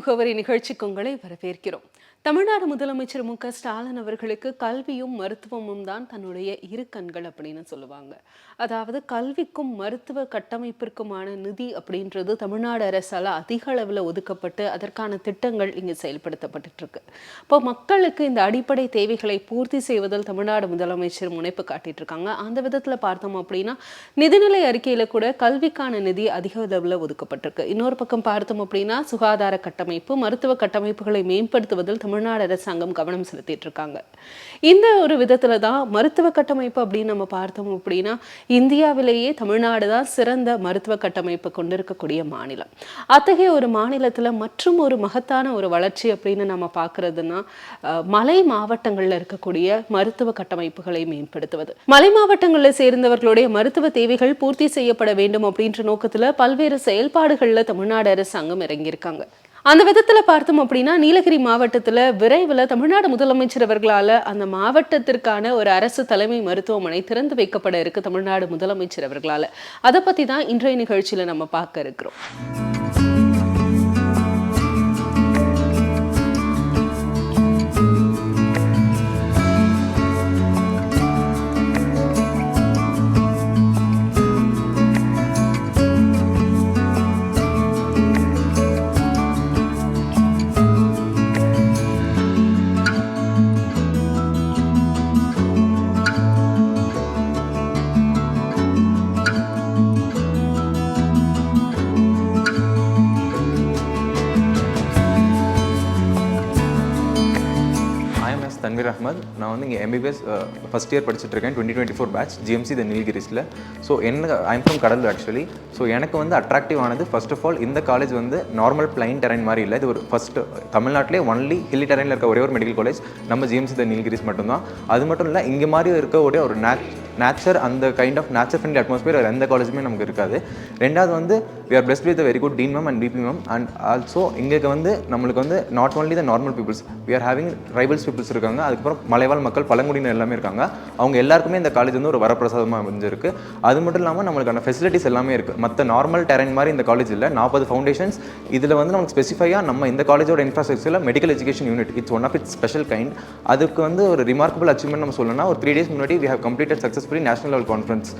முகவரி நிகழ்ச்சிக்கு உங்களை வரவேற்கிறோம். தமிழ்நாடு முதலமைச்சர் மு க ஸ்டாலின் அவர்களுக்கு கல்வியும் மருத்துவமும் தான் தன்னுடைய இரு கண்கள் அப்படின்னு சொல்லுவாங்க. அதாவது கல்விக்கும் மருத்துவ கட்டமைப்பிற்குமான நிதி அப்படின்றது தமிழ்நாடு அரசால் அதிக அளவில் ஒதுக்கப்பட்டு அதற்கான திட்டங்கள் இங்கே செயல்படுத்தப்பட்டு இருக்கு இப்போ மக்களுக்கு இந்த அடிப்படை தேவைகளை பூர்த்தி செய்வதில் தமிழ்நாடு முதலமைச்சர் முனைப்பு காட்டிட்டு இருக்காங்க அந்த விதத்தில் பார்த்தோம் அப்படின்னா நிதிநிலை அறிக்கையில் கூட கல்விக்கான நிதி அதிக அளவில் ஒதுக்கப்பட்டிருக்கு. இன்னொரு பக்கம் பார்த்தோம் அப்படின்னா சுகாதார கட்டமைப்பு மருத்துவ கட்டமைப்புகளை மேம்படுத்துவதில் தமிழ்நாடு அரசாங்கம் கவனம் செலுத்திட்டு இருக்காங்க இந்த ஒரு விதத்துல தான் மருத்துவ கட்டமைப்பு அப்படின்னு நம்ம பார்த்தோம் அப்படின்னா இந்தியாவிலேயே தமிழ்நாடு தான் சிறந்த மருத்துவ கட்டமைப்பு கொண்டிருக்கக்கூடிய மாநிலம். அத்தகைய ஒரு மாநிலத்துல மற்றும் ஒரு மகத்தான ஒரு வளர்ச்சி அப்படின்னு நம்ம பார்க்கறதுனா மலை மாவட்டங்கள்ல இருக்கக்கூடிய மருத்துவ கட்டமைப்புகளை மேம்படுத்துவது. மலை மாவட்டங்களில் சேர்ந்தவர்களுடைய மருத்துவ தேவைகள் பூர்த்தி செய்யப்பட வேண்டும் அப்படின்ற நோக்கத்துல பல்வேறு செயல்பாடுகள்ல தமிழ்நாடு அரசாங்கம் இறங்கியிருக்காங்க. அந்த விதத்துல பார்த்தோம் அப்படின்னா நீலகிரி மாவட்டத்துல விரைவில் தமிழ்நாடு முதலமைச்சர் அவர்களால அந்த மாவட்டத்திற்கான ஒரு அரசு தலைமை மருத்துவமனை திறந்து வைக்கப்பட இருக்கு தமிழ்நாடு முதலமைச்சர் அவர்களால. அதை பற்றி தான் இன்றைய நிகழ்ச்சியில நம்ம பார்க்க இருக்கிறோம். இங்கே MBBS first year படிச்சுட்ருக்கேன் twenty twenty four batch GMC the நீல்கிரிஸில் so என்ன I'm from Cuddalore actually so எனக்கு வந்து அட்ராக்டிவ் ஆனது ஃபர்ஸ்ட் ஆஃப் ஆல் இந்த காலேஜ் வந்து நார்மல் பிளைன் டெரைன் மாதிரி இல்லை. இது ஒரு ஃபர்ஸ்ட் தமிழ்நாட்டிலே ஒன்லி ஹில்லி டெரைனில் இருக்க ஒரே ஒரு மெடிக்கல் காலேஜ் நம்ம ஜிஎம்சி த நீல்கிரிஸ் மட்டும்தான். அது மட்டும் இல்லை இங்கே மாதிரி இருக்க ஒரே ஒரு நேச் நேச்சர் அந்த kind of nature friendly atmosphere வேறு எந்த காலேஜுமே நமக்கு இருக்காது. ரெண்டாவது வந்து we are best with very good dean ma'am and PP ma'am and also இங்கே வந்து நம்மளுக்கு வந்து not only the normal peoples we are having tribals peoples இருக்காங்க. அதுக்கப்புறம் மலைவாழ் மக்கள் பழங்குடியினர் எல்லாமே இருக்காங்க. அவங்க எல்லாருக்குமே இந்த காலேஜ் வந்து ஒரு வரப்பிரசாதமாக அமைஞ்சிருக்கு. அது மட்டும் இல்லாமல் நம்மளுக்கான ஃபெசிலிட்டிஸ் எல்லாமே இருக்குது மற்ற நார்மல் டெரைன் மாதிரி இந்த காலேஜ் இல்லை. நாற்பது ஃபவுண்டேஷன்ஸ் இதில் வந்து நமக்கு ஸ்பெசிஃபையாக நம்ம இந்த காலேஜோட இன்ஃப்ராஸ்ட்ரக்சரில் medical education unit it's one of its special kind அதுக்கு வந்து ஒரு ரிமார்க்கபிள் அச்சீவ்மெண்ட் நம்ம சொல்லணும்னா ஒரு த்ரீ டேஸ் முன்னாடி we have completed free national level conference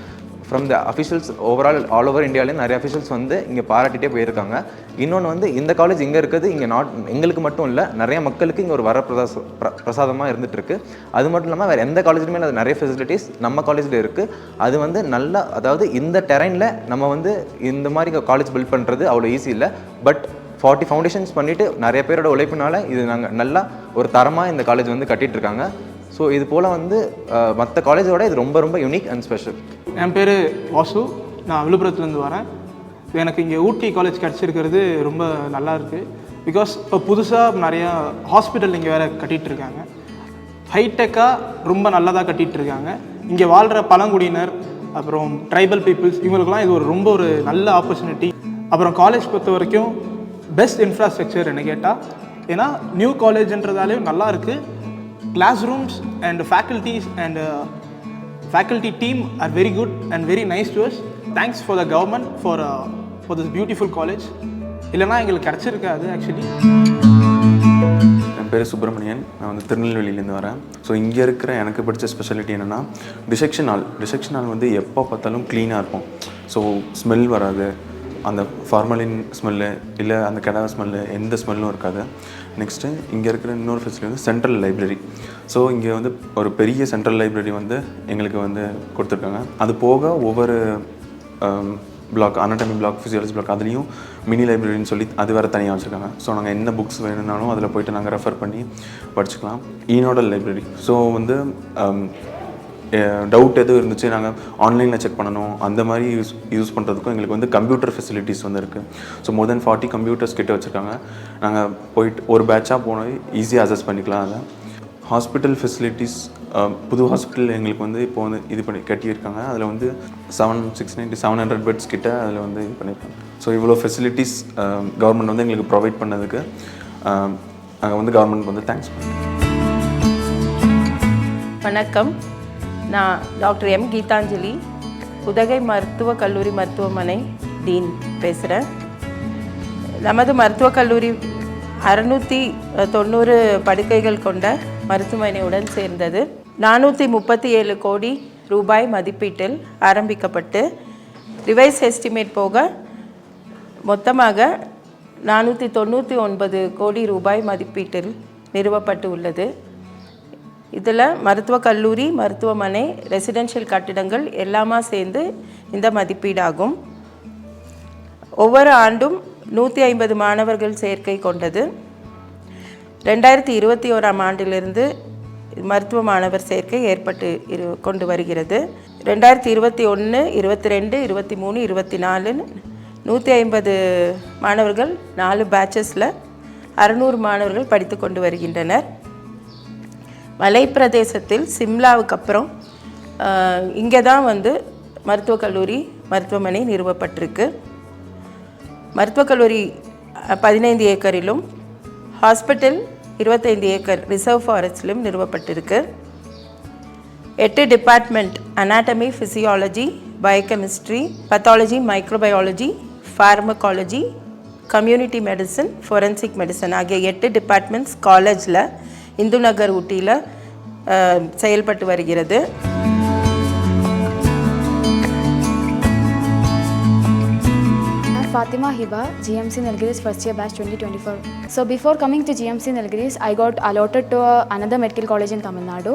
from the officials overall all over இந்தியாவிலேருந்து நிறைய அஃபிஷியல்ஸ் வந்து இங்கே பாராட்டிட்டே போயிருக்காங்க. இன்னொன்று வந்து இந்த காலேஜ் இங்கே இருக்குது இங்கே நாட் எங்களுக்கு மட்டும் இல்லை நிறைய மக்களுக்கு இங்கே ஒரு வர பிர- பிரசாதமாக இருந்துகிட்ருக்கு அது மட்டும் இல்லாமல் வேறு எந்த காலேஜ்லையுமே அது நிறைய ஃபெசிலிட்டிஸ் நம்ம காலேஜில் இருக்குது அது வந்து நல்லா அதாவது இந்த டெரைனில் நம்ம வந்து இந்த மாதிரி காலேஜ் பில்ட் பண்ணுறது அவ்வளோ ஈஸி இல்லை. பட் ஃபார்ட்டி ஃபவுண்டேஷன்ஸ் பண்ணிவிட்டு நிறைய பேரோட உழைப்பினால இது நாங்கள் நல்லா ஒரு தரமாக இந்த காலேஜ் வந்து கட்டிகிட்ருக்காங்க இருக்காங்க. ஸோ இது போல் வந்து மற்ற காலேஜோட இது ரொம்ப ரொம்ப யூனிக் அண்ட் ஸ்பெஷல் என் பேர் வாசு. நான் விழுப்புரத்துலேருந்து வரேன். எனக்கு இங்கே ஊட்டி காலேஜ் கிடச்சிருக்கிறது ரொம்ப நல்லா இருக்குது பிகாஸ் இப்போ புதுசாக நிறையா ஹாஸ்பிட்டல் இங்கே வேறு கட்டிகிட்டு இருக்காங்க ஹைடெக்காக ரொம்ப நல்லதாக கட்டிகிட்டு இருக்காங்க இங்கே வாழ்கிற பழங்குடியினர் அப்புறம் ட்ரைபல் பீப்புள்ஸ் இவங்களுக்குலாம் இது ஒரு ரொம்ப ஒரு நல்ல ஆப்பர்ச்சுனிட்டி அப்புறம் காலேஜ் பொறுத்த வரைக்கும் பெஸ்ட் இன்ஃப்ராஸ்ட்ரக்சர் என்ன கேட்டால் ஏன்னா நியூ காலேஜ்ன்றதாலேயும் நல்லா இருக்குது class rooms and faculties and faculty team are very good and very nice to us. Thanks for the government for uh, for this beautiful college. இல்லைன்னா எங்களுக்கு கிடச்சிருக்காது ஆக்சுவலி என் பேர் சுப்பிரமணியன். நான் வந்து திருநெல்வேலியிலேருந்து வரேன். ஸோ இங்கே இருக்கிற எனக்கு பிடிச்ச ஸ்பெஷாலிட்டி என்னென்னா டிசெக்ஷன் ஹால் டிசெக்ஷன் ஹால் வந்து எப்போ பார்த்தாலும் க்ளீனாக இருக்கும். ஸோ ஸ்மெல் வராது. அந்த ஃபார்மலின் ஸ்மெல்லு இல்லை அந்த கிடா ஸ்மெல்லு எந்த ஸ்மெல்லும் இருக்காது. நெக்ஸ்ட்டு இங்கே இருக்கிற இன்னொரு ஃபெசிலிட்டி வந்து சென்ட்ரல் லைப்ரரி ஸோ இங்கே வந்து ஒரு பெரிய சென்ட்ரல் லைப்ரரி வந்து எங்களுக்கு வந்து கொடுத்துருக்காங்க. அது போக ஒவ்வொரு um, block anatomy block physiology block அதுலேயும் மினி லைப்ரரின்னு சொல்லி அது வேறு தனியாக வச்சுருக்காங்க. ஸோ நாங்கள் என்ன புக்ஸ் வேணும்னாலும் அதில் போயிட்டு நாங்கள் ரெஃபர் பண்ணி படிச்சுக்கலாம். ஈனோடல் லைப்ரரி ஸோ வந்து um, டவுட் எதுவும் இருந்துச்சு நாங்கள் ஆன்லைனில் செக் பண்ணணும் அந்த மாதிரி யூஸ் யூஸ் பண்ணுறதுக்கும் எங்களுக்கு வந்து கம்ப்யூட்டர் ஃபெசிலிட்டிஸ் வந்து இருக்குது so more then forty computers கிட்ட வச்சுருக்காங்க. நாங்கள் போயிட்டு ஒரு பேட்சாக போனோம் ஈஸியாக அசஸ் பண்ணிக்கலாம் அதை. ஹாஸ்பிட்டல் ஃபெசிலிட்டிஸ் புது ஹாஸ்பிட்டல் எங்களுக்கு வந்து இப்போ வந்து இது பண்ணி கட்டியிருக்காங்க. அதில் வந்து seven six ninety seven hundred beds கிட்ட அதில் வந்து இது பண்ணியிருக்காங்க. ஸோ இவ்வளோ ஃபெசிலிட்டிஸ் கவர்மெண்ட் வந்து எங்களுக்கு ப்ரொவைட் பண்ணதுக்கு நாங்கள் வந்து கவர்மெண்ட் வந்து தேங்க்ஸ் பண்ணுறோம் வணக்கம். நான் டாக்டர் எம். கீதாஞ்சலி உதகை மருத்துவக் கல்லூரி மருத்துவமனை டீன் பேசுகிறேன் நமது மருத்துவக் கல்லூரி அறுநூற்றி தொண்ணூறு படுக்கைகள் கொண்ட மருத்துவமனையுடன் சேர்ந்தது. நானூற்றி முப்பத்தி ஏழு கோடி ரூபாய் மதிப்பீட்டில் ஆரம்பிக்கப்பட்டு ரிவைஸ் எஸ்டிமேட் போக மொத்தமாக நானூற்றி தொண்ணூற்றி ஒன்பது கோடி ரூபாய் மதிப்பீட்டில் நிறுவப்பட்டு உள்ளது. இதில் மருத்துவக் கல்லூரி மருத்துவமனை ரெசிடென்ஷியல் கட்டிடங்கள் எல்லாமா சேர்ந்து இந்த மதிப்பீடாகும். ஒவ்வொரு ஆண்டும் நூற்றி ஐம்பது மாணவர்கள் சேர்க்கை கொண்டது. ரெண்டாயிரத்தி இருபத்தி ஓராம் ஆண்டிலிருந்து மருத்துவ மாணவர் சேர்க்கை ஏற்பட்டு இரு கொண்டு வருகிறது. ரெண்டாயிரத்தி இருபத்தி ஒன்று இருபத்தி ரெண்டு இருபத்தி மூணு இருபத்தி நாலு நூற்றி ஐம்பது மாணவர்கள் நாலு பேட்சஸில் அறநூறு மாணவர்கள் படித்து கொண்டு வருகின்றனர். மலைப்பிரதேசத்தில் சிம்லாவுக்கு அப்புறம் இங்கே தான் வந்து மருத்துவக் கல்லூரி மருத்துவமனை நிறுவப்பட்டிருக்கு. மருத்துவக் கல்லூரி பதினைந்து ஏக்கரிலும் ஹாஸ்பிட்டல் இருபத்தைந்து ஏக்கர் ரிசர்வ் ஃபாரஸ்டிலும் நிறுவப்பட்டிருக்கு. எட்டு department anatomy physiology biochemistry pathology microbiology pharmacology community medicine forensic medicine ஆகிய எட்டு டிபார்ட்மெண்ட்ஸ் காலேஜில் இந்து நகர் ஊட்டியில் செயல்பட்டு வருகிறது Fatima Hiba, GMC Nilgiris first year batch 2024. So before coming to GMC Nilgiris, I got allotted to uh, another medical college in Tamil Nadu.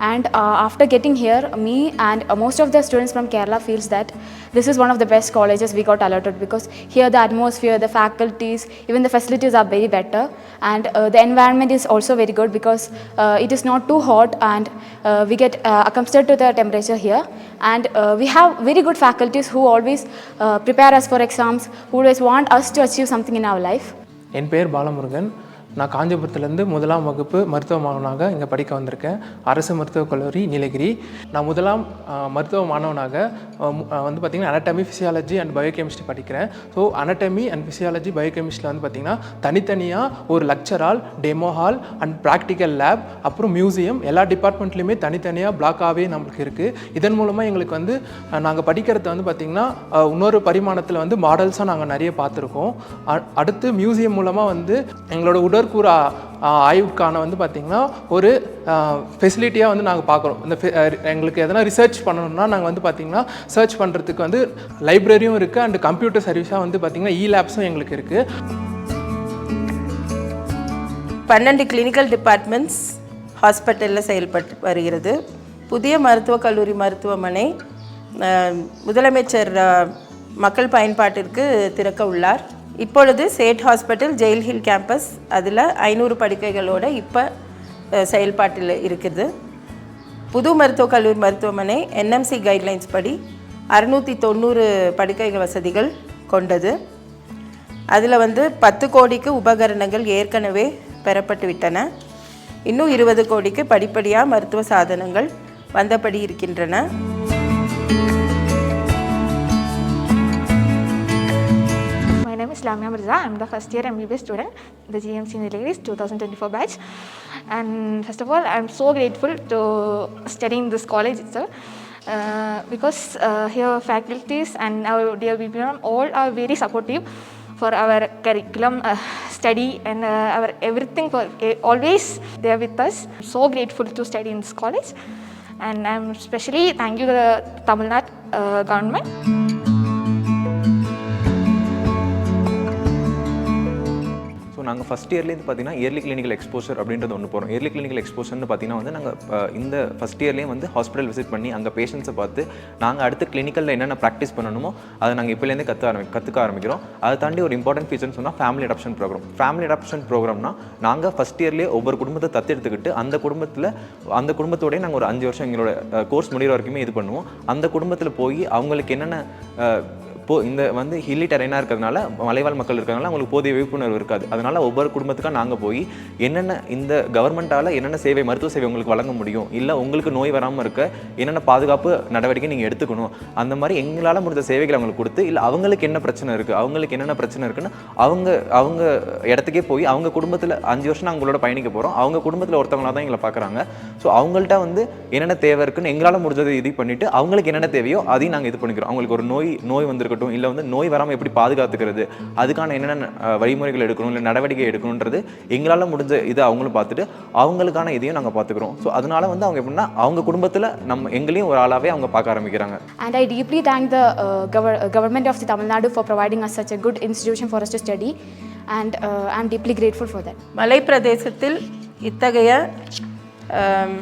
And uh, after getting here, me and uh, most of the students from Kerala feels that this is one of the best colleges we got allotted because here the atmosphere, the faculties, even the facilities are very better. And uh, the environment is also very good because uh, it is not too hot and uh, we get uh, accustomed to the temperature here. And uh, we have very good faculties who always uh, prepare us for exams, who always want us to achieve something in our life. என் பேர் பாலமுருகன் நான் காஞ்சிபுரத்துலேருந்து முதலாம் வகுப்பு மருத்துவ மாணவனாக இங்கே படிக்க வந்திருக்கேன். அரசு மருத்துவக் கல்லூரி நீலகிரி. நான் முதலாம் மருத்துவ மாணவனாக வந்து பார்த்திங்கன்னா அனட்டமி ஃபிசியாலஜி அண்ட் பயோகெமிஸ்ட்ரி படிக்கிறேன். ஸோ அனட்டமி அண்ட் ஃபிசியாலஜி பயோகெமிஸ்ட்ரியில் வந்து பார்த்திங்கன்னா தனித்தனியாக ஒரு லெக்சரால் hall demo hall and practical lab அப்புறம் மியூசியம் எல்லா டிபார்ட்மெண்ட்லேயுமே தனித்தனியாக பிளாக்காகவே நம்மளுக்கு இருக்குது இதன் மூலமாக எங்களுக்கு வந்து நாங்கள் படிக்கிறத வந்து பார்த்திங்கன்னா இன்னொரு பரிமாணத்தில் வந்து மாடல்ஸாக நாங்கள் நிறைய பார்த்துருக்கோம். அடுத்து மியூசியம் மூலமாக வந்து எங்களோட உடல் உடற்கூறு ஆய்வுக்கான வந்து பார்த்திங்கன்னா ஒரு ஃபெசிலிட்டியாக வந்து நாங்கள் பார்க்குறோம் இந்த எங்களுக்கு எதனா ரிசர்ச் பண்ணணும்னா நாங்கள் வந்து பார்த்திங்கன்னா சர்ச் பண்ணுறதுக்கு வந்து லைப்ரரியும் இருக்குது அண்டு கம்ப்யூட்டர் சர்வீஸாக வந்து பார்த்திங்கன்னா இ லேப்ஸும் எங்களுக்கு இருக்குது பன்னெண்டு கிளினிக்கல் டிபார்ட்மெண்ட்ஸ் ஹாஸ்பிட்டலில் செயல்பட்டு வருகிறது. புதிய மருத்துவக் கல்லூரி மருத்துவமனை முதலமைச்சர் மக்கள் பயன்பாட்டிற்கு திறக்க உள்ளார். இப்பொழுது சேட் ஹாஸ்பிட்டல் ஜெயில் ஹில் கேம்பஸ் அதில் ஐநூறு படுக்கைகளோட இப்போ செயல்பாட்டில் இருக்குது. புது மருத்துவக் கல்லூரி மருத்துவமனை என்எம்சி கைட்லைன்ஸ் படி அறுநூற்றி தொண்ணூறு படுக்கைகள் வசதிகள் கொண்டது. அதில் வந்து பத்து கோடிக்கு உபகரணங்கள் ஏற்கனவே பெறப்பட்டு விட்டன. இன்னும் இருபது கோடிக்கு படிப்படியாக மருத்துவ சாதனங்கள் வந்தபடி இருக்கின்றன. My name is Mirza. I'm the first year MBBS student, the GMC Nilgiris 2024 batch. And first of all, I'm so grateful to study in this college itself. Uh, because uh, here faculties and our dear BPM all are very supportive for our curriculum uh, study and uh, our everything for eh, always they are with us. So grateful to study in this college and I'm especially thank you to the Tamil Nadu uh, government. நாங்கள் first இயர்லேருந்து பார்த்தீங்கன்னா yearly clinical exposure அப்படின்றது ஒன்று போகிறோம் yearly clinical எக்ஸ்போஷர்னு பார்த்தீங்கன்னா வந்து நாங்கள் இந்த ஃபஸ்ட் இயர்லேயே வந்து ஹாஸ்பிட்டல் விசிட் பண்ணி அங்கே பேஷண்ட்ஸை பார்த்து நாங்கள் அடுத்து கிளினிக்கலில் என்னென்ன ப்ராக்டிஸ் பண்ணணுமோ அதை நாங்கள் இப்போலேருந்து கற்று ஆரம்பி கற்றுக்க ஆரம்பிக்கிறோம். அதை தாண்டி ஒரு இம்பார்ட்டன்ட் ஃபீச்சர்னு சொன்னால் family adoption program family adoption ப்ரோக்ராம்னா நாங்கள் ஃபஸ்ட் இயர்லேயே ஒவ்வொரு குடும்பத்தை தத்தெடுத்துக்கிட்டு அந்த குடும்பத்தில் அந்த குடும்பத்தோடய நாங்கள் ஒரு அஞ்சு வருஷம் எங்களோட கோர்ஸ் முடிகிற வரைக்குமே இது பண்ணுவோம். அந்த குடும்பத்தில் போய் அவங்களுக்கு என்னென்ன போ இந்த வந்து ஹில்லி டெரைனாக இருக்கிறதுனால மலைவாழ் மக்கள் இருக்கிறதுனால அவங்களுக்கு போதிய விழிப்புணர்வு இருக்காது. அதனால் ஒவ்வொரு குடும்பத்துக்காக நாங்கள் போய் என்னென்ன இந்த கவர்மெண்ட்டால் என்னென்ன சேவை மருத்துவ சேவை உங்களுக்கு வழங்க முடியும் இல்லை உங்களுக்கு நோய் வராமல் இருக்க என்னென்ன பாதுகாப்பு நடவடிக்கை நீங்கள் எடுத்துக்கணும் அந்த மாதிரி எங்களால் முடிஞ்ச சேவைகளை அவங்களுக்கு கொடுத்து இல்லை அவங்களுக்கு என்ன பிரச்சனை இருக்குது அவங்களுக்கு என்னென்ன பிரச்சனை இருக்குன்னு அவங்க அவங்க இடத்துக்கே போய் அவங்க குடும்பத்தில் அஞ்சு வருஷம் நாங்கள் உங்களோட பயணிக்க போகிறோம் அவங்க குடும்பத்தில் ஒருத்தவங்களா தான் எங்களை பார்க்குறாங்க ஸோ அவங்கள்ட்ட வந்து என்னென்ன தேவை இருக்குன்னு எங்களால் முடிஞ்சதை இது பண்ணிவிட்டு அவங்களுக்கு என்னென்ன தேவையோ அதையும் நாங்கள் இது பண்ணிக்கிறோம். அவங்களுக்கு ஒரு நோய் நோய் வந்திருக்கு இருக்கட்டும் இல்லை வந்து நோய் வராமல் எப்படி பாதுகாத்துக்கிறது அதுக்கான என்னென்ன வழிமுறைகள் எடுக்கணும் இல்லை நடவடிக்கை எடுக்கணுன்றது எங்களால் முடிஞ்ச இதை அவங்களும் பார்த்துட்டு அவங்களுக்கான இதையும் நாங்கள் பார்த்துக்குறோம். ஸோ அதனால வந்து அவங்க எப்படின்னா அவங்க குடும்பத்தில் நம்ம எங்களையும் ஒரு ஆளாகவே அவங்க பார்க்க ஆரம்பிக்கிறாங்க. And I deeply thank the uh, gover- uh, government of the Tamil Nadu for providing us such a good institution for us to study, and uh, I'm deeply grateful for that. மலை பிரதேசத்தில் இத்தகைய ஆம்,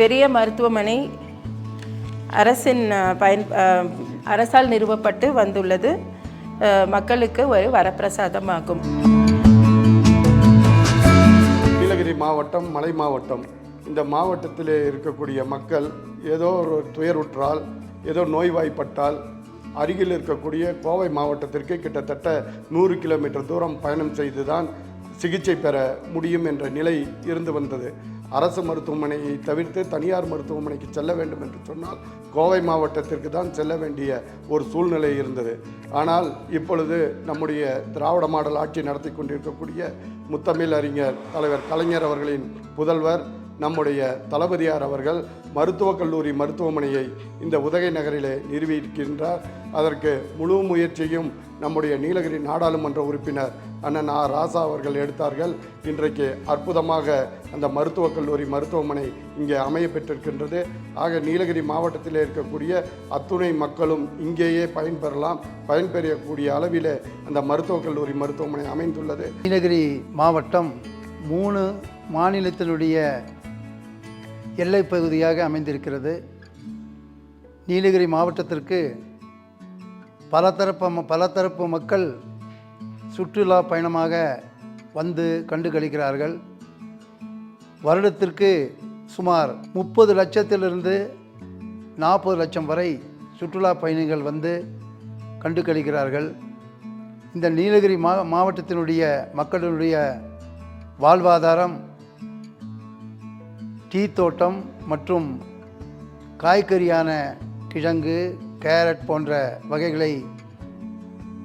பெரிய மருத்துவமனை அரசின் அ, பயன் அ, அரசால் நிறுவப்பட்டு வந்துள்ளது. மக்களுக்கு ஒரு வரப்பிரசாதமாகும். நீலகிரி மாவட்டம் மலை மாவட்டம். இந்த மாவட்டத்தில் இருக்கக்கூடிய மக்கள் ஏதோ ஒரு துயருற்றால் ஏதோ நோய்வாய்ப்பட்டால் அருகில் இருக்கக்கூடிய கோவை மாவட்டத்திற்கு கிட்டத்தட்ட நூறு கிலோமீட்டர் தூரம் பயணம் செய்து தான் சிகிச்சை பெற முடியும் என்ற நிலை இருந்து வந்தது. அரசு மருத்துவமனையை தவிர்த்து தனியார் மருத்துவமனைக்கு செல்ல வேண்டும் என்று சொன்னால் கோவை மாவட்டத்திற்கு தான் செல்ல வேண்டிய ஒரு சூழ்நிலை இருந்தது. ஆனால் இப்பொழுது நம்முடைய திராவிட மாடல் ஆட்சி நடத்தி கொண்டிருக்கக்கூடிய முத்தமிழ் அறிஞர் தலைவர் கலைஞர் அவர்களின் புதல்வர் நம்முடைய தளபதியார் அவர்கள் மருத்துவக் கல்லூரி மருத்துவமனையை இந்த உதகை நகரிலே நிறுவியிருக்கின்றார். அதற்கு முழு முயற்சியும் நம்முடைய நீலகிரி நாடாளுமன்ற உறுப்பினர் அண்ணன் ஆ ராசா அவர்கள் எடுத்தார்கள். இன்றைக்கு அற்புதமாக அந்த மருத்துவக் கல்லூரி மருத்துவமனை இங்கே அமைய பெற்றிருக்கின்றது. ஆக நீலகிரி மாவட்டத்தில் இருக்கக்கூடிய அத்துணை மக்களும் இங்கேயே பயன்பெறலாம். பயன்பெறக்கூடிய அளவிலே அந்த மருத்துவக் கல்லூரி மருத்துவமனை அமைந்துள்ளது. நீலகிரி மாவட்டம் மூணு மாநிலத்தினுடைய எல்லைப் பகுதியாக அமைந்திருக்கிறது. நீலகிரி மாவட்டத்திற்கு பலதரப்பு பலதரப்பு மக்கள் சுற்றுலா பயணமாக வந்து கண்டு கழிக்கிறார்கள் வருடத்திற்கு சுமார் முப்பது லட்சத்திலிருந்து நாற்பது லட்சம் வரை சுற்றுலா பயணிகள் வந்து கண்டு கழிக்கிறார்கள் இந்த நீலகிரி மா மாவட்டத்தினுடைய மக்களினுடைய வாழ்வாதாரம் டீ தோட்டம் மற்றும் காய்கறியான கிழங்கு கேரட் போன்ற வகைகளை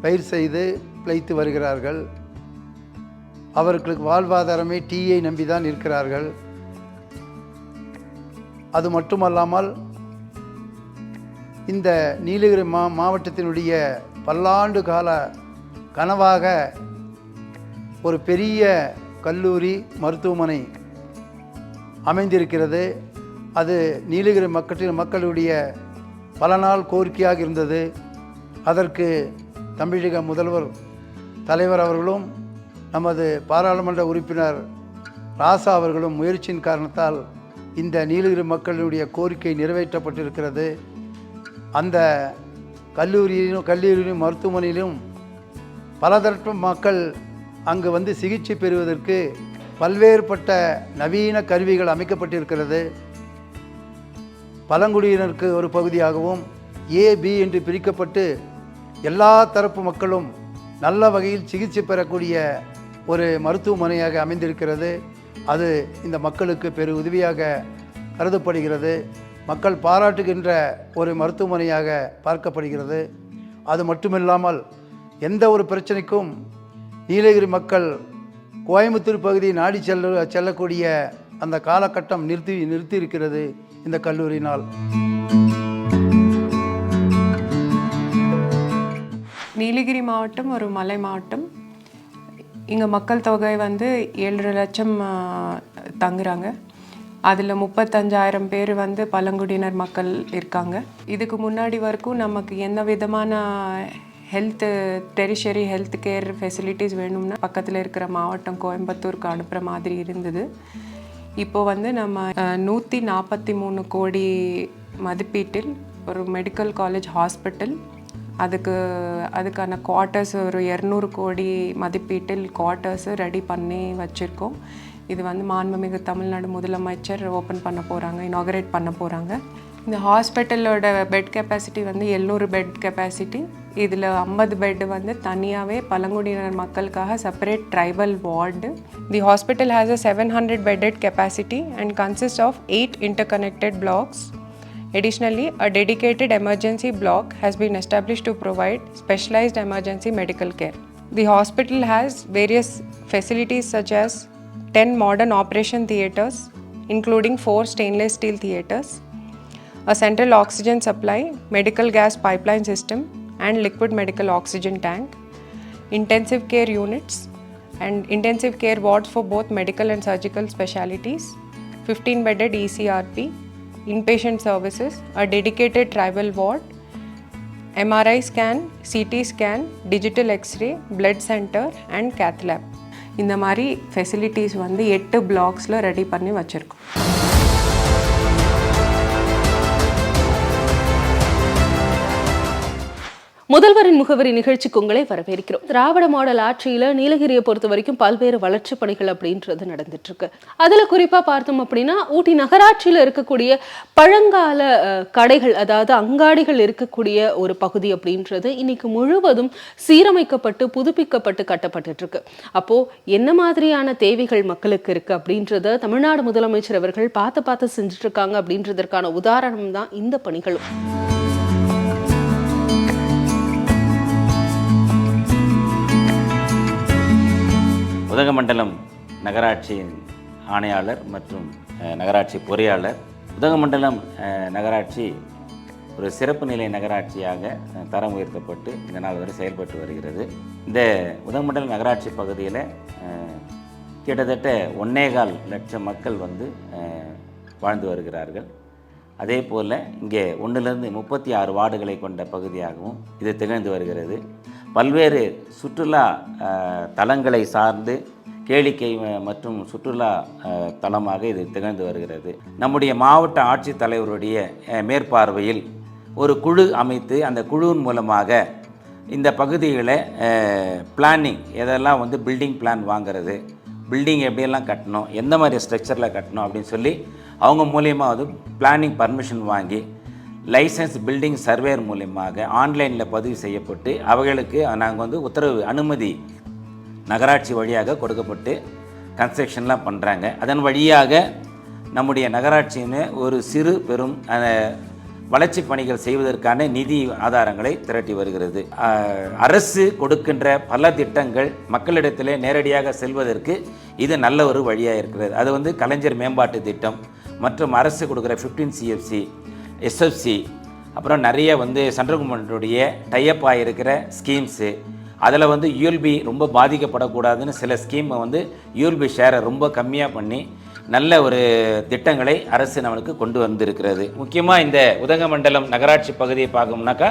பயிர் செய்து பிழைத்து வருகிறார்கள். அவர்களுக்கு வாழ்வாதாரமே டீயை நம்பிதான் இருக்கிறார்கள். அது மட்டுமல்லாமல் இந்த நீலகிரி மா மாவட்டத்தினுடைய பல்லாண்டு கால கனவாக ஒரு பெரிய கல்லூரி மருத்துவமனை அமைந்திருக்கிறது. அது நீலகிரி மக்களின் மக்களுடைய பல நாள் கோரிக்கையாக இருந்தது. அதற்கு தமிழக முதல்வர் தலைவர் அவர்களும் நமது பாராளுமன்ற உறுப்பினர் ராசா அவர்களும் முயற்சியின் காரணத்தால் இந்த நீலகிரி மக்களுடைய கோரிக்கை நிறைவேற்றப்பட்டிருக்கிறது. அந்த கல்லூரியிலும் கல்லூரியிலும் மருத்துவமனையிலும் பலதரப்பு மக்கள் அங்கு வந்து சிகிச்சை பெறுவதற்கு பல்வேறுபட்ட நவீன கருவிகள் அமைக்கப்பட்டிருக்கிறது. பழங்குடியினருக்கு ஒரு பகுதியாகவும் ஏ பி என்று பிரிக்கப்பட்டு எல்லா தரப்பு மக்களும் நல்ல வகையில் சிகிச்சை பெறக்கூடிய ஒரு மருத்துவமனையாக அமைந்திருக்கிறது. அது இந்த மக்களுக்கு பெரு உதவியாக கருதப்படுகிறது. மக்கள் பாராட்டுகின்ற ஒரு மருத்துவமனையாக பார்க்கப்படுகிறது. அது மட்டுமில்லாமல் எந்த ஒரு பிரச்சனைக்கும் நீலகிரி மக்கள் கோயம்புத்தூர் பகுதியை நாடி செல்ல செல்லக்கூடிய அந்த காலகட்டம் நிறுத்தி நிறுத்தி இருக்கிறது இந்த கல்லூரியினால். நீலகிரி மாவட்டம் ஒரு மலை மாவட்டம். இங்கே மக்கள் தொகை வந்து ஏழரை லட்சம் தங்குறாங்க. அதில் முப்பத்தஞ்சாயிரம் பேர் வந்து பழங்குடியினர் மக்கள் இருக்காங்க. இதுக்கு முன்னாடி வரைக்கும் நமக்கு எந்த விதமான health tertiary health care facilities வேணும்னா பக்கத்தில் இருக்கிற மாவட்டம் கோயம்புத்தூருக்கு அனுப்புகிற மாதிரி இருந்தது. இப்போ வந்து நம்ம நூற்றி நாற்பத்தி மூணு கோடி மதிப்பீட்டில் ஒரு மெடிக்கல் காலேஜ் ஹாஸ்பிட்டல் அதுக்கு அதுக்கான குவார்ட்டர்ஸ் ஒரு இரநூறு கோடி மதிப்பீட்டில் குவார்ட்டர்ஸு ரெடி பண்ணி வச்சுருக்கோம். இது வந்து மாண்புமிகு தமிழ்நாடு முதலமைச்சர் ஓப்பன் பண்ண போகிறாங்க இனாகரேட் பண்ண போகிறாங்க இந்த ஹாஸ்பிட்டலோட பெட் கெப்பாசிட்டி வந்து எழுநூறு பெட் கெப்பாசிட்டி இதில் ஐம்பது பெட் வந்து தனியாகவே பழங்குடியினர் மக்களுக்காக separate tribal ward the hospital has a seven hundred bedded capacity and consist of eight interconnected blocks Additionally, a dedicated emergency block has been established to provide specialized emergency medical care. The hospital has various facilities such as 10 modern operation theatres, including 4 stainless steel theatres, a central oxygen supply, medical gas pipeline system, and liquid medical oxygen tank, intensive care units, and intensive care wards for both medical and surgical specialties, 15 bedded E ECRP, inpatient services, a dedicated tribal ward, MRI scan, CT scan, digital X-ray, blood center and cath lab. இந்த மாதிரி facilities வந்து எட்டு பிளாக்ஸில் ready பண்ணி வச்சுருக்கோம் முதல்வரின் முகவரி நிகழ்ச்சிக்கு உங்களை வரவேற்கிறோம். திராவிட மாடல் ஆட்சியில நீலகிரியை பொறுத்த வரைக்கும் பல்வேறு வளர்ச்சி பணிகள் அப்படின்றது நடந்துட்டு இருக்கு அதுல குறிப்பா பார்த்தோம் அப்படின்னா ஊட்டி நகராட்சியில இருக்கக்கூடிய பழங்கால கடைகள் அதாவது அங்காடிகள் இருக்கக்கூடிய ஒரு பகுதி அப்படின்றது இன்னைக்கு முழுவதும் சீரமைக்கப்பட்டு புதுப்பிக்கப்பட்டு கட்டப்பட்டுட்டு இருக்கு அப்போ என்ன மாதிரியான தேவைகள் மக்களுக்கு இருக்கு அப்படின்றத தமிழ்நாடு முதலமைச்சர் அவர்கள் பார்த்து பார்த்து செஞ்சுட்டு இருக்காங்க அப்படின்றதற்கான உதாரணம் தான் இந்த பணிகளும். உதகமண்டலம் நகராட்சியின் ஆணையாளர் மற்றும் நகராட்சி பொறியாளர். உதகமண்டலம் நகராட்சி ஒரு சிறப்பு நிலை நகராட்சியாக தரம் உயர்த்தப்பட்டு இந்த நாள் வரை செயல்பட்டு வருகிறது. இந்த உதகமண்டலம் நகராட்சி பகுதியில் கிட்டத்தட்ட ஒன்னேகால் லட்சம் மக்கள் வந்து வாழ்ந்து வருகிறார்கள். அதே போல் இங்கே ஒன்றுலேருந்து முப்பத்தி ஆறு வார்டுகளை கொண்ட பகுதியாகவும் இது திகழ்ந்து வருகிறது. பல்வேறு சுற்றுலா தலங்களை சார்ந்து கேளிக்கை மற்றும் சுற்றுலா தலமாக இது திகழ்ந்து வருகிறது. நம்முடைய மாவட்ட ஆட்சித்தலைவருடைய மேற்பார்வையில் ஒரு குழு அமைத்து அந்த குழுவின் மூலமாக இந்த பகுதிகளை பிளானிங் எதெல்லாம் வந்து பில்டிங் பிளான் வாங்குறது பில்டிங் எப்படியெல்லாம் கட்டணும் எந்த மாதிரி ஸ்ட்ரக்சரில் கட்டணும் அப்படின்னு சொல்லி அவங்க மூலியமாக வந்து பிளானிங் பர்மிஷன் வாங்கி லைசன்ஸ் பில்டிங் சர்வேயர் மூலியமாக ஆன்லைனில் பதிவு செய்யப்பட்டு அவைகளுக்கு நாங்கள் வந்து உத்தரவு அனுமதி நகராட்சி வழியாக கொடுக்கப்பட்டு கன்ஸ்ட்ரக்ஷன்லாம் பண்ணுறாங்க அதன் வழியாக நம்முடைய நகராட்சியின் ஒரு சிறு பெரும் வளர்ச்சி பணிகள் செய்வதற்கான நிதி ஆதாரங்களை திரட்டி வருகிறது. அரசு கொடுக்கின்ற பல திட்டங்கள் மக்களிடத்திலே நேரடியாக செல்வதற்கு இது நல்ல ஒரு வழியாக இருக்கிறது. அது வந்து கலைஞர் மேம்பாட்டு திட்டம் மற்றும் அரசு கொடுக்குற ஃபிஃப்டீன் சிஎஃப்சி எஸ்எஃப்சி அப்புறம் நிறைய வந்து சென்ட்ரல் கவர்மெண்ட்டுடைய டைப் ஆகிருக்கிற ஸ்கீம்ஸு அதில் வந்து யூஎல்பி ரொம்ப பாதிக்கப்படக்கூடாதுன்னு சில ஸ்கீமை வந்து யூஎல்பி ஷேரை ரொம்ப கம்மியாக பண்ணி நல்ல ஒரு திட்டங்களை அரசு நம்மளுக்கு கொண்டு வந்திருக்கிறது. முக்கியமாக இந்த உதகமண்டலம் நகராட்சி பகுதியை பார்க்கணும்னாக்கா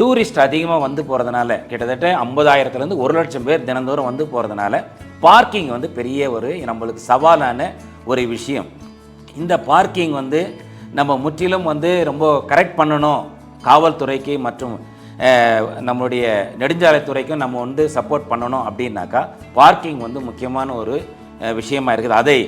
டூரிஸ்ட் அதிகமாக வந்து போகிறதுனால கிட்டத்தட்ட ஐம்பதாயிரத்துலேருந்து ஒரு லட்சம் பேர் தினந்தோறும் வந்து போகிறதுனால பார்க்கிங் வந்து பெரிய ஒரு நம்மளுக்கு சவாலான ஒரு விஷயம். இந்த பார்க்கிங் வந்து நம்ம முற்றிலும் வந்து ரொம்ப கரெக்ட் பண்ணணும். காவல்துறைக்கு மற்றும் நம்மளுடைய நெடுஞ்சாலைத்துறைக்கும் நம்ம வந்து சப்போர்ட் பண்ணணும் அப்படின்னாக்கா பார்க்கிங் வந்து முக்கியமான ஒரு விஷயமா இருக்குது. அதை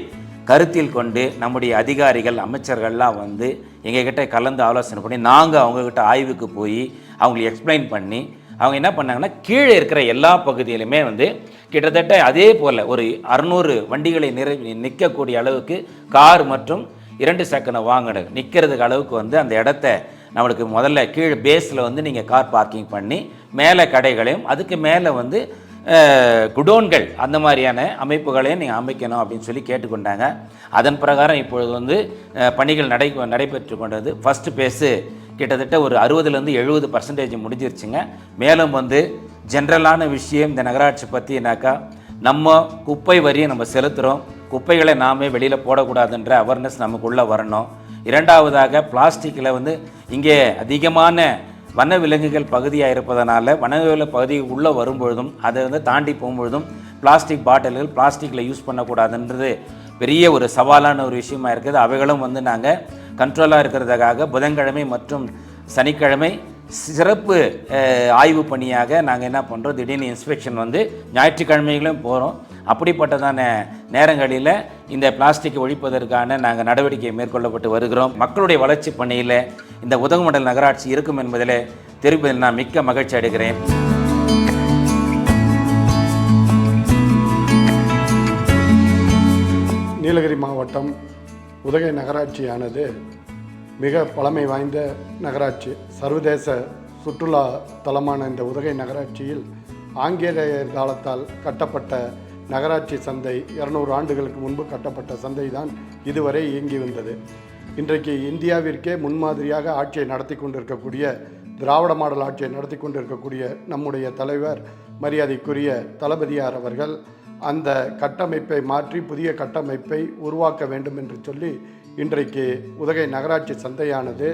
கருத்தில் கொண்டு நம்முடைய அதிகாரிகள் அமைச்சர்கள்லாம் வந்து எங்ககிட்ட கலந்து ஆலோசனை பண்ணி நாங்கள் அவங்கக்கிட்ட ஆய்வுக்கு போய் அவங்களுக்கு எக்ஸ்பிளைன் பண்ணி அவங்க என்ன பண்ணாங்கன்னா கீழே இருக்கிற எல்லா பகுதியிலுமே வந்து கிட்டத்தட்ட அதே போல் ஒரு அறுநூறு வண்டிகளை நிறை நிற்கக்கூடிய அளவுக்கு கார் மற்றும் இரண்டு சக்கரம் வாங்கணும் நிற்கிறதுக்கு அளவுக்கு வந்து அந்த இடத்த நம்மளுக்கு முதல்ல கீழே பேஸில் வந்து நீங்கள் கார் பார்க்கிங் பண்ணி மேலே கடைகளையும் அதுக்கு மேலே வந்து குடோன்கள் அந்த மாதிரியான அமைப்புகளையும் நீங்கள் அமைக்கணும் அப்படின்னு சொல்லி கேட்டுக்கொண்டாங்க. அதன் பிரகாரம் இப்பொழுது வந்து பணிகள் நடை நடைபெற்று கொண்டது. ஃபஸ்ட்டு பேஸு கிட்டத்தட்ட ஒரு அறுபதுலேருந்து எழுபது பர்சன்டேஜ் முடிஞ்சிருச்சுங்க. மேலும் வந்து ஜென்ரலான விஷயம் இந்த நகராட்சி பற்றினாக்கா நம்ம குப்பை வரியை நம்ம செலுத்துகிறோம் குப்பைகளை நாமே வெளியில் போடக்கூடாதுன்ற அவேர்னஸ் நமக்குள்ளே வரணும். இரண்டாவதாக பிளாஸ்டிக்கில் வந்து இங்கே அதிகமான வனவிலங்குகள் பகுதியாக இருப்பதனால வனவில பகுதி உள்ளே வரும்பொழுதும் அதை வந்து தாண்டி போகும்பொழுதும் பிளாஸ்டிக் பாட்டில்கள் பிளாஸ்டிக்கில் யூஸ் பண்ணக்கூடாதுன்றது பெரிய ஒரு சவாலான ஒரு விஷயமா இருக்குது. அவைகளும் வந்து நாங்கள் கண்ட்ரோலாக இருக்கிறதுக்காக புதன்கிழமை மற்றும் சனிக்கிழமை சிறப்பு ஆய்வு பணியாக நாங்கள் என்ன பண்ணுறோம் திடீர்னு இன்ஸ்பெக்ஷன் வந்து ஞாயிற்றுக்கிழமைகளும் போகிறோம் அப்படிப்பட்டதான நேரங்களில் இந்த பிளாஸ்டிக் ஒழிப்பதற்கான நாங்கள் நடவடிக்கை மேற்கொள்ளப்பட்டு வருகிறோம். மக்களுடைய வளர்ச்சி பணியில் இந்த உதகமண்டல் நகராட்சி இருக்கும் என்பதில் தெரிவிப்பதில் நான் மிக்க மகிழ்ச்சி அடைகிறேன். நீலகிரி மாவட்டம் உதகை நகராட்சியானது மிக பழமை வாய்ந்த நகராட்சி. சர்வதேச சுற்றுலா தலமான இந்த உதகை நகராட்சியில் ஆங்கிலேயர் காலத்தால் கட்டப்பட்ட நகராட்சி சந்தை இரநூறு ஆண்டுகளுக்கு முன்பு கட்டப்பட்ட சந்தை தான் இதுவரை இயங்கி வந்தது. இன்றைக்கு இந்தியாவிற்கே முன்மாதிரியாக ஆட்சியை நடத்தி கொண்டிருக்கக்கூடிய திராவிட மாடல் ஆட்சியை நடத்தி கொண்டிருக்கக்கூடிய நம்முடைய தலைவர் மரியாதைக்குரிய தளபதியார் அவர்கள் அந்த கட்டமைப்பை மாற்றி புதிய கட்டமைப்பை உருவாக்க வேண்டும் என்று சொல்லி இன்றைக்கு உதகை நகராட்சி சந்தையானது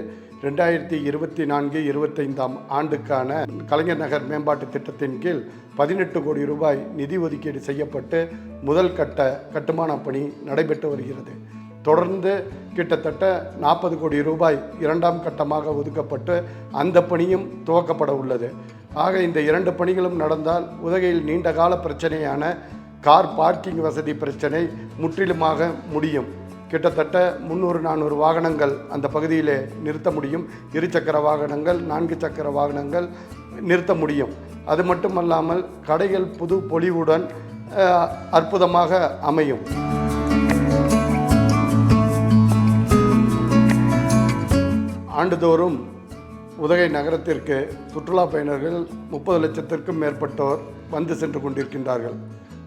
ரெண்டாயிரத்தி இருபத்தி நான்கு இருபத்தைந்தாம் ஆண்டுக்கான கலைஞர் நகர் மேம்பாட்டு திட்டத்தின் கீழ் பதினெட்டு கோடி ரூபாய் நிதி ஒதுக்கீடு செய்யப்பட்டு முதல் கட்ட கட்டுமான பணி நடைபெற்று வருகிறது. தொடர்ந்து கிட்டத்தட்ட நாற்பது கோடி ரூபாய் இரண்டாம் கட்டமாக ஒதுக்கப்பட்டு அந்த பணியும் துவக்கப்பட உள்ளது. ஆக இந்த இரண்டு பணிகளும் நடந்தால் உதகையில் நீண்டகால பிரச்சனையான கார் பார்க்கிங் வசதி பிரச்சனை முற்றிலுமாக முடியும். கிட்டத்தட்ட முந்நூறு நானூறு வாகனங்கள் அந்த பகுதியிலே நிறுத்த முடியும். இருசக்கர வாகனங்கள் நான்கு சக்கர வாகனங்கள் நிறுத்த முடியும். அது மட்டுமல்லாமல் கடைகள் புது பொலிவுடன் அற்புதமாக அமையும். ஆண்டுதோறும் உதகை நகரத்திற்கு சுற்றுலா பயணிகள் முப்பது லட்சத்திற்கும் மேற்பட்டோர் வந்து சென்று கொண்டிருக்கின்றார்கள்.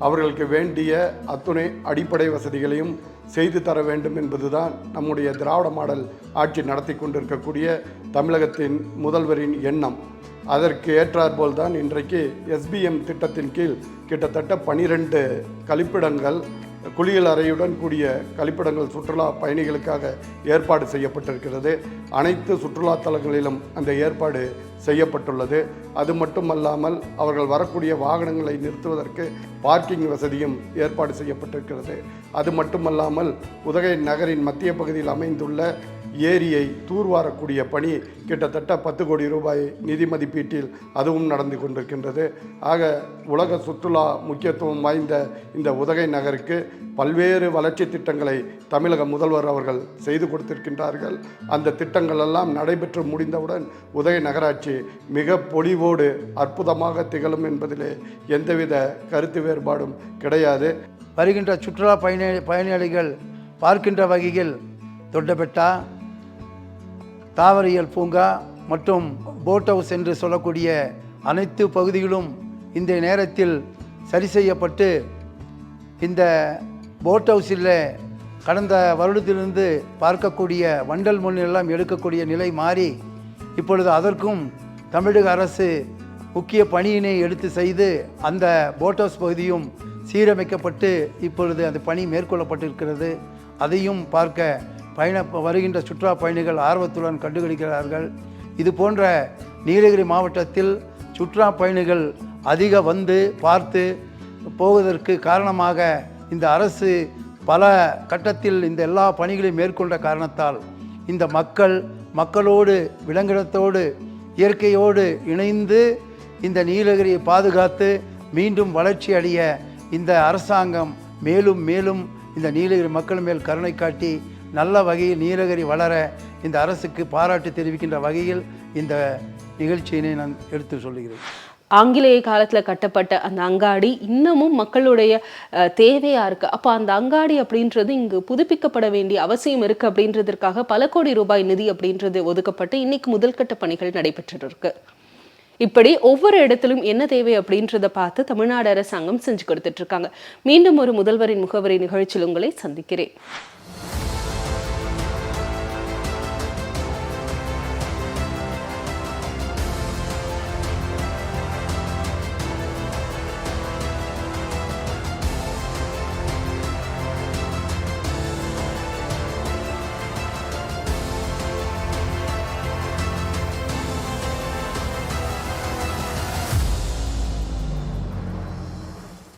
அவர்களுக்கு வேண்டிய அத்துணை அடிப்படை வசதிகளையும் செய்து தர வேண்டும் என்பதுதான் நம்முடைய திராவிட மாடல் ஆட்சி நடத்தி கொண்டிருக்கக்கூடிய தமிழகத்தின் முதல்வரின் எண்ணம். அதற்கு ஏற்றாற்போல் தான் இன்றைக்கு எஸ்பிஎம் திட்டத்தின் கீழ் கிட்டத்தட்ட பனிரெண்டு கழிப்பிடங்கள் குளியல் அறையுடன் கூடிய கழிப்பிடங்கள் சுற்றுலா பயணிகளுக்காக ஏற்பாடு செய்யப்பட்டிருக்கிறது. அனைத்து சுற்றுலா தலங்களிலும் அந்த ஏற்பாடு செய்யப்பட்டுள்ளது. அது மட்டுமல்லாமல் அவர்கள் வரக்கூடிய வாகனங்களை நிறுத்துவதற்கு பார்க்கிங் வசதியும் ஏற்பாடு செய்யப்பட்டிருக்கிறது. அது மட்டுமல்லாமல் உதகை நகரின் மத்திய பகுதியில் அமைந்துள்ள ஏரியை தூர்வாரக்கூடிய பணி கிட்டத்தட்ட பத்து கோடி ரூபாய் நிதி மதிப்பீட்டில் அதுவும் நடந்து கொண்டிருக்கின்றது. ஆக உலக சுற்றுலா முக்கியத்துவம் வாய்ந்த இந்த உதகை நகருக்கு பல்வேறு வளர்ச்சி திட்டங்களை தமிழக முதல்வர் அவர்கள் செய்து கொடுத்திருக்கின்றார்கள். அந்த திட்டங்கள் எல்லாம் நடைபெற்று முடிந்தவுடன் உதகை நகராட்சி மிக பொலிவோடு அற்புதமாக திகழும் என்பதிலே எந்தவித கருத்து வேறுபாடும் கிடையாது. வருகின்ற சுற்றுலா பயணி பயணிகள் பார்க்கின்ற வகையில் தொட்டபெட்டா தாவரியல் பூங்கா மற்றும் போட் ஹவுஸ் என்று சொல்லக்கூடிய அனைத்து பகுதிகளும் இந்த நேரத்தில் சரி செய்யப்பட்டு இந்த போட் ஹவுஸில் கடந்த வருடத்திலிருந்து பார்க்கக்கூடிய வண்டல் மண் எல்லாம் எடுக்கக்கூடிய நிலை மாறி இப்பொழுது அதற்கும் தமிழக அரசு முக்கிய பணியினை எடுத்து செய்து அந்த போட் ஹவுஸ் பகுதியும் சீரமைக்கப்பட்டு இப்பொழுது அந்த பணி மேற்கொள்ளப்பட்டிருக்கிறது. அதையும் பார்க்க பயண வருகின்ற சுற்றுலா பயணிகள் ஆர்வத்துடன் கண்டுபிடிக்கிறார்கள் இது போன்ற நீலகிரி மாவட்டத்தில் சுற்றுலா பயணிகள் அதிக வந்து பார்த்து போவதற்கு காரணமாக இந்த அரசு பல கட்டத்தில் இந்த எல்லா பணிகளையும் மேற்கொண்ட காரணத்தால் இந்த மக்கள் மக்களோடு விலங்கிடத்தோடு இயற்கையோடு இணைந்து இந்த நீலகிரியை பாதுகாத்து மீண்டும் வளர்ச்சி அடைய இந்த அரசாங்கம் மேலும் மேலும் இந்த நீலகிரி மக்கள் மேல் கருணை காட்டி நல்ல வகையில் நீலகிரி வளர இந்த அரசுக்கு பாராட்டு தெரிவிக்கின்ற வகையில் இந்த நிகழ்ச்சியினை நான் எடுத்து சொல்லுகிறேன். ஆங்கிலேய காலத்துல கட்டப்பட்ட அந்த அங்காடி இன்னமும் மக்களுடைய அஹ், தேவையா இருக்கு. அந்த அங்காடி அப்படின்றது இங்கு புதுப்பிக்கப்பட வேண்டிய அவசியம் இருக்கு அப்படின்றதற்காக பல கோடி ரூபாய் நிதி அப்படின்றது ஒதுக்கப்பட்டு இன்னைக்கு முதல்கட்ட பணிகள் நடைபெற்றிருக்கு. இப்படி ஒவ்வொரு இடத்திலும் என்ன தேவை அப்படின்றத பார்த்து தமிழ்நாடு அரசாங்கம் செஞ்சு கொடுத்துட்டு இருக்காங்க. மீண்டும் ஒரு முதல்வரின் முகவரி நிகழ்ச்சியில் உங்களை சந்திக்கிறேன்.